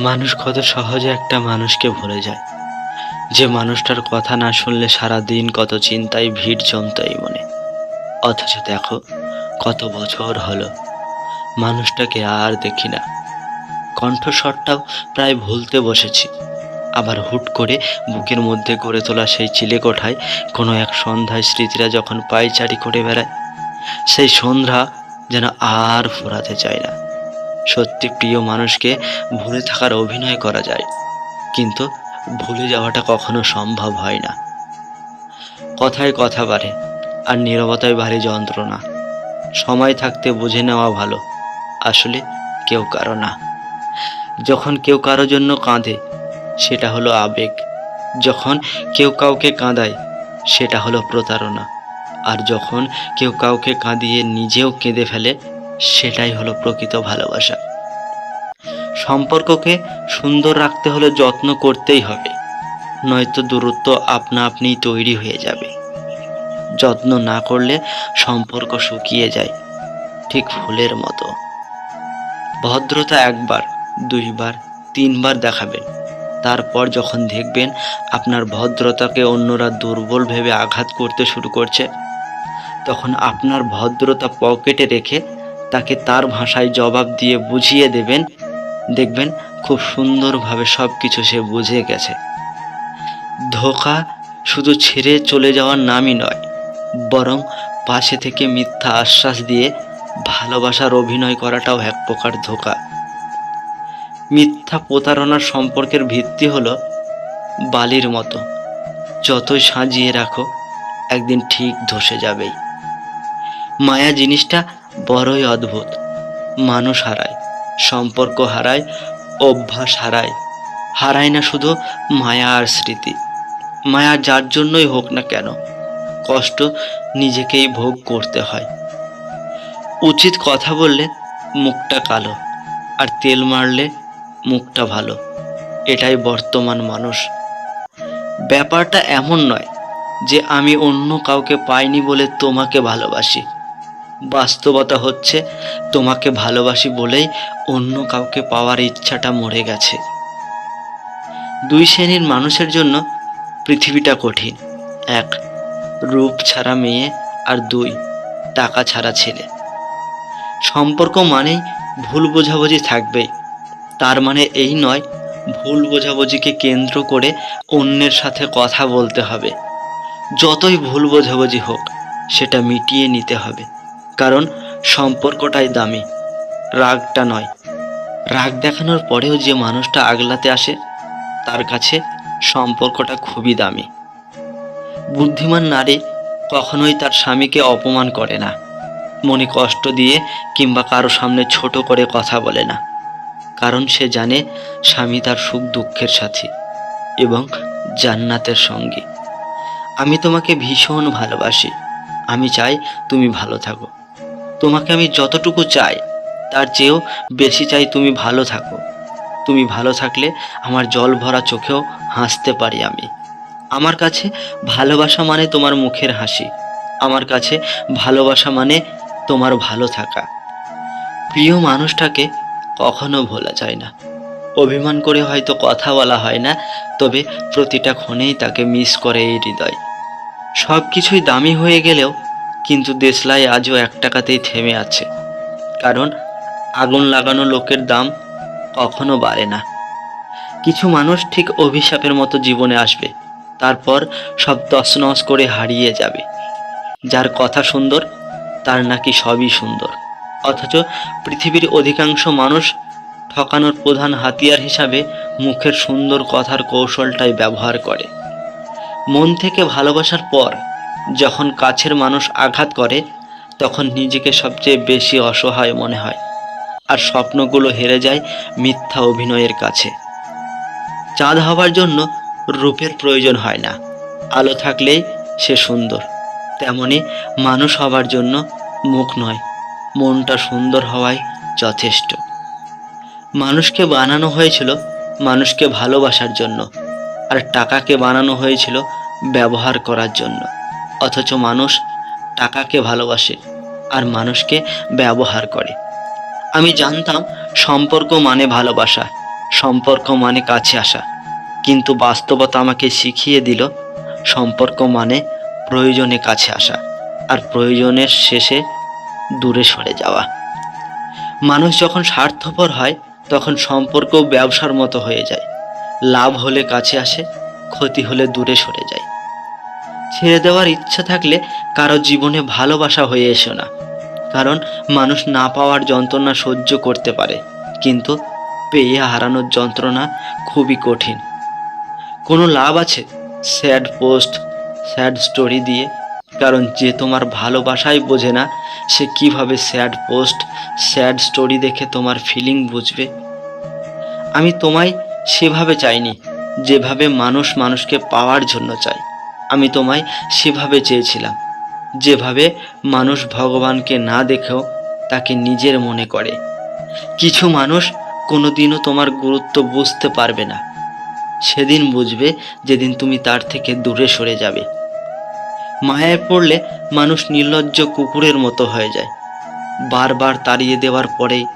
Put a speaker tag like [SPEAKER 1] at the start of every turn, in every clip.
[SPEAKER 1] মানুষ কত সহজে একটা মানুষকে ভুলে যায়। যে মানুষটার কথা না শুনলে সারা দিন কত চিন্তায় ভিড় জমতো এই মনে। অথচ দেখো, কত বছর হলো, মানুষটাকে আর দেখি না। কণ্ঠস্বরটাও প্রায় ভুলতে বসেছি। আবার হুট করে বুকের মধ্যে গড়ে তোলা সেই চিলেকোঠায় কোনো এক সন্ধ্যায় স্মৃতিরা যখন পায়চারি করে বেড়ায়, সেই সন্ধ্যা যেন আর ফোরাতে চায় না। সত্যি প্রিয় মানুষকে ভুলে থাকার অভিনয় করা যায়। কিন্তু ভুলে যাওয়াটা কখনো সম্ভব হয় না। কথায় কথা বাড়ে, আর নীরবতায় বাড়ে যন্ত্রণা। সময় থাকতে বুঝে নেওয়া ভালো, আসলে কেউ কারও না। যখন কেউ কারও জন্য কাঁদে, সেটা হলো আবেগ। যখন কেউ কাউকে কাঁদায়, সেটা হলো প্রতারণা। আর যখন কেউ কাউকে কাঁদিয়ে নিজেও কেঁদে ফেলে সেটাই হলো প্রকৃত ভালোবাসা। সম্পর্ককে সুন্দর রাখতে হলে যত্ন করতেই হবে, নয়তো দূরত্ব আপনা আপনিই তৈরি হয়ে যাবে। যত্ন না করলে সম্পর্ক শুকিয়ে যায়, ঠিক ফুলের মতো। ভদ্রতা একবার, দুইবার, তিনবার দেখাবেন। তারপর যখন দেখবেন আপনার ভদ্রতাকে অন্যরা দুর্বল ভেবে আঘাত করতে শুরু করছে, তখন আপনার ভদ্রতা পকেটে রেখে তাকে তার ভাষায় জবাব দিয়ে বুঝিয়ে দেবেন। দেখবেন খুব সুন্দরভাবে সব কিছু সে বুঝে গেছে। ধোকা শুধু ছেড়ে চলে যাওয়ার নামই নয়, বরং পাশে থেকে মিথ্যা আশ্বাস দিয়ে ভালোবাসার অভিনয় করাটাও এক প্রকার ধোকা। মিথ্যা প্রতারণার সম্পর্কের ভিত্তি হলো বালির মতো, যতই সাজিয়ে রাখো, একদিন ঠিক ধসে যাবেই। মায়া জিনিসটা বড়ই অদ্ভুত। মানুষ হারায়, সম্পর্ক হারায়, অভ্যাস হারায়। হারায় না শুধু মায়া আর স্মৃতি। মায়া যার জন্যই হোক না কেন, কষ্ট নিজেকেই ভোগ করতে হয়। উচিত কথা বললে মুখটা কালো, আর তেল মারলে মুখটা ভালো। এটাই বর্তমান মানুষ। ব্যাপারটা এমন নয় যে আমি অন্য কাউকে পাইনি বলে তোমাকে ভালোবাসি। বাস্তবতা হচ্ছে, তোমাকে ভালোবাসি বলেই অন্য কাউকে পাওয়ার ইচ্ছাটা মরে গেছে। দুই শ্রেণির মানুষের জন্য পৃথিবীটা কঠিন। এক, রূপ ছাড়া মেয়ে, আর দুই, টাকা ছাড়া ছেলে। সম্পর্ক মানেই ভুল বোঝাবুঝি থাকবেই। তার মানে এই নয়, ভুল বোঝাবুঝিকে কেন্দ্র করে অন্যের সাথে কথা বলতে হবে। যতই ভুল বোঝাবুঝি হোক, সেটা মিটিয়ে নিতে হবে। কারণ সম্পর্কটাই দামি, রাগটা নয়। রাগ দেখানোর পরেও যে মানুষটা আগলাতে আসে, তার কাছে সম্পর্কটা খুবই দামি। বুদ্ধিমান নারী কখনোই তার স্বামীকে অপমান করে না, মনে কষ্ট দিয়ে কিংবা কারও সামনে ছোট করে কথা বলে না, কারণ সে জানে স্বামী তার সুখ দুঃখের সাথী এবং জান্নাতের সঙ্গী। আমি তোমাকে ভীষণ ভালোবাসি। আমি চাই তুমি ভালো থাকো। তোমাকে আমি যতটুকু চাই, তার চেয়েও বেশি চাই তুমি ভালো থাকো। তুমি ভালো থাকলে আমার জল ভরা চোখেও হাসতে পারি আমি। আমার কাছে ভালোবাসা মানে তোমার মুখের হাসি। আমার কাছে ভালোবাসা মানে তোমার ভালো থাকা। প্রিয় মানুষটাকে কখনো ভোলা যায় না। অভিমান করে হয়তো কথা বলা হয় না, তবে প্রতিটা ক্ষণেই তাকে মিস করে এই হৃদয়। সব কিছুই দামি হয়ে গেলেও কিন্তু দেশলাই আজও এক টাকাতেই থেমে আছে। কারণ আগুন লাগানো লোকের দাম কখনো বাড়ে না। কিছু মানুষ ঠিক অভিশাপের মতো জীবনে আসবে, তারপর সব তছনছ করে হারিয়ে যাবে। যার কথা সুন্দর, তার নাকি সবই সুন্দর। অথচ পৃথিবীর অধিকাংশ মানুষ ঠকানোর প্রধান হাতিয়ার হিসাবে মুখের সুন্দর কথার কৌশলটাই ব্যবহার করে। মন থেকে ভালোবাসার পর যখন কাছের মানুষ আঘাত করে, তখন নিজেকে সবচেয়ে বেশি অসহায় মনে হয়। আর স্বপ্নগুলো হেরে যায় মিথ্যা অভিনয়ের কাছে। চাঁদ হওয়ার জন্য রূপের প্রয়োজন হয় না। আলো থাকলেই সে সুন্দর। তেমনি মানুষ হবার জন্য মুখ নয়, মনটা সুন্দর হওয়াই যথেষ্ট। মানুষকে বানানো হয়েছিল মানুষকে ভালোবাসার জন্য, আর টাকাকে বানানো হয়েছিল ব্যবহার করার জন্য। অথচ মানুষ টাকাকে ভালোবাসে আর মানুষকে ব্যবহার করে। আমি জানতাম সম্পর্ক মানে ভালোবাসা, সম্পর্ক মানে কাছে আসা। কিন্তু বাস্তবতা আমাকে শিখিয়ে দিল, সম্পর্ক মানে প্রয়োজনে কাছে আসা আর প্রয়োজনের শেষে দূরে সরে যাওয়া। মানুষ যখন স্বার্থপর হয়, তখন সম্পর্ক ব্যবসার মতো হয়ে যায়। লাভ হলে কাছে আসে, ক্ষতি হলে দূরে সরে যায়। ছেড়ে দেওয়ার ইচ্ছা থাকলে কারও জীবনে ভালোবাসা হয়ে এসো না। কারণ মানুষ না পাওয়ার যন্ত্রণা সহ্য করতে পারে, কিন্তু পেয়ে হারানোর যন্ত্রণা খুবই কঠিন। কোনো লাভ আছে? স্যাড পোস্ট, স্যাড স্টোরি দিয়ে। কারণ যে তোমার ভালোবাসাই বোঝে না, সে কীভাবে স্যাড পোস্ট, স্যাড স্টোরি দেখে তোমার ফিলিং বুঝবে। আমি তোমায় সেভাবে চাইনি, যেভাবে মানুষ মানুষকে পাওয়ার জন্য চায়। আমি তোমায় সেভাবে চেয়েছিলাম। যেভাবে মানুষ ভগবানকে না দেখেও তাকে নিজের মনে করে। কিছু মানুষ কোনোদিনও তোমার গুরুত্ব বুঝতে পারবে না। সেদিন বুঝবে যেদিন তুমি তার থেকে দূরে সরে যাবে। মায়ায় পড়লে মানুষ নির্লজ্জ কুকুরের মতো হয়ে যায়। বারবার তাড়িয়ে দেওয়ার পরেই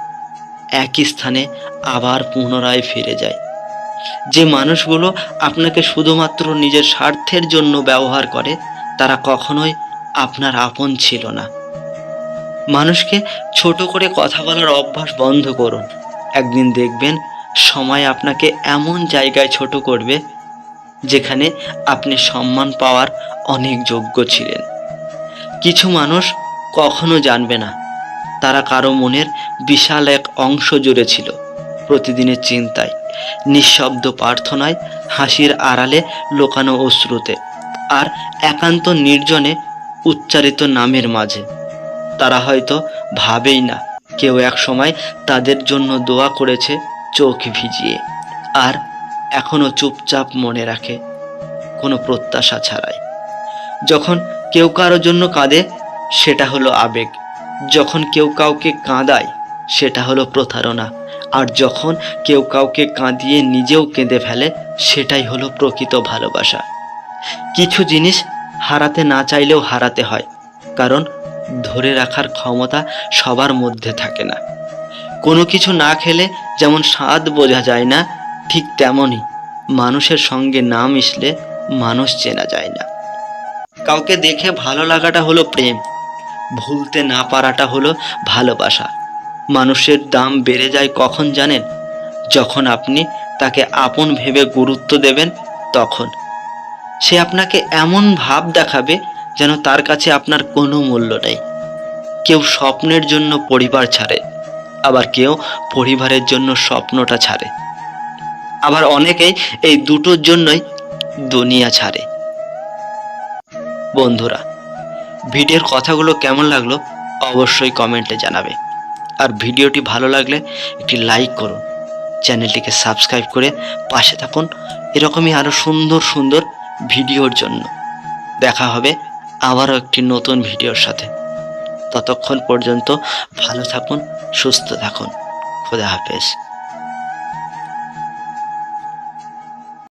[SPEAKER 1] একই স্থানে আবার পুনরায় ফিরে যায়। যে মানুষগুলো আপনাকে শুধুমাত্র নিজের স্বার্থের জন্য ব্যবহার করে, তারা কখনোই আপনার আপন ছিল না। মানুষকে ছোট করে কথা বলার অভ্যাস বন্ধ করুন। একদিন দেখবেন সময় আপনাকে এমন জায়গায় ছোট করবে, যেখানে আপনি সম্মান পাওয়ার অনেক যোগ্য ছিলেন। কিছু মানুষ কখনো জানবে না, তারা কারও মনের বিশাল এক অংশ জুড়ে ছিল প্রতিদিনের চিন্তায়। নিঃশব্দ প্রার্থনায় হাসির আড়ালে লোকানো অশ্রুতে আর একান্ত নির্জনে উচ্চারিত নামের মাঝে। তারা হয়তো ভাবেই না, কেউ এক সময় তাদের জন্য দোয়া করেছে চোখ ভিজিয়ে আর এখনও চুপচাপ মনে রাখে কোনো প্রত্যাশা ছাড়াই। যখন কেউ কারোর জন্য কাঁদে, সেটা হলো আবেগ। যখন কেউ কাউকে কাঁদায় সেটা হলো প্রতারণা। আর যখন কেউ কাউকে কাঁদিয়ে নিজেও কেঁদে ফেলে, সেটাই হলো প্রকৃত ভালোবাসা। কিছু জিনিস হারাতে না চাইলেও হারাতে হয়, কারণ ধরে রাখার ক্ষমতা সবার মধ্যে থাকে না। কোনো কিছু না খেলে যেমন স্বাদ বোঝা যায় না, ঠিক তেমনই মানুষের সঙ্গে না মিশলে মানুষ চেনা যায় না। কাউকে দেখে ভালো লাগাটা হলো প্রেম, ভুলতে না পারাটা হলো ভালোবাসা। মানুষের দাম বেড়ে যায় কখন জানেন? যখন আপনি তাকে আপন ভেবে গুরুত্ব দেবেন তখন। সে আপনাকে এমন ভাব দেখাবে যেন তার কাছে আপনার কোনো মূল্য নেই। কেউ স্বপ্নের জন্য পরিবার ছাড়ে, আবার কেউ পরিবারের জন্য স্বপ্নটা ছাড়ে। আবার অনেকেই এই দুটোর জন্যই দুনিয়া ছাড়ে। বন্ধুরা ভিডিওর কথাগুলো কেমন লাগল অবশ্যই কমেন্টে জানাবে। আর ভিডিওটি ভালো লাগলে একটি লাইক করুন চ্যানেলটিকে সাবস্ক্রাইব করে পাশে থাকুন। এরকমই আরও সুন্দর সুন্দর ভিডিওর জন্য। দেখা হবে আবারও একটি নতুন ভিডিওর সাথে। ততক্ষণ পর্যন্ত ভালো থাকুন, সুস্থ থাকুন। খোদা হাফেজ।